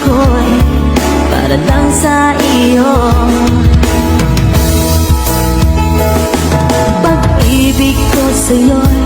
ako'y para lang sa iyo. Pag-ibig ko sa'yo'y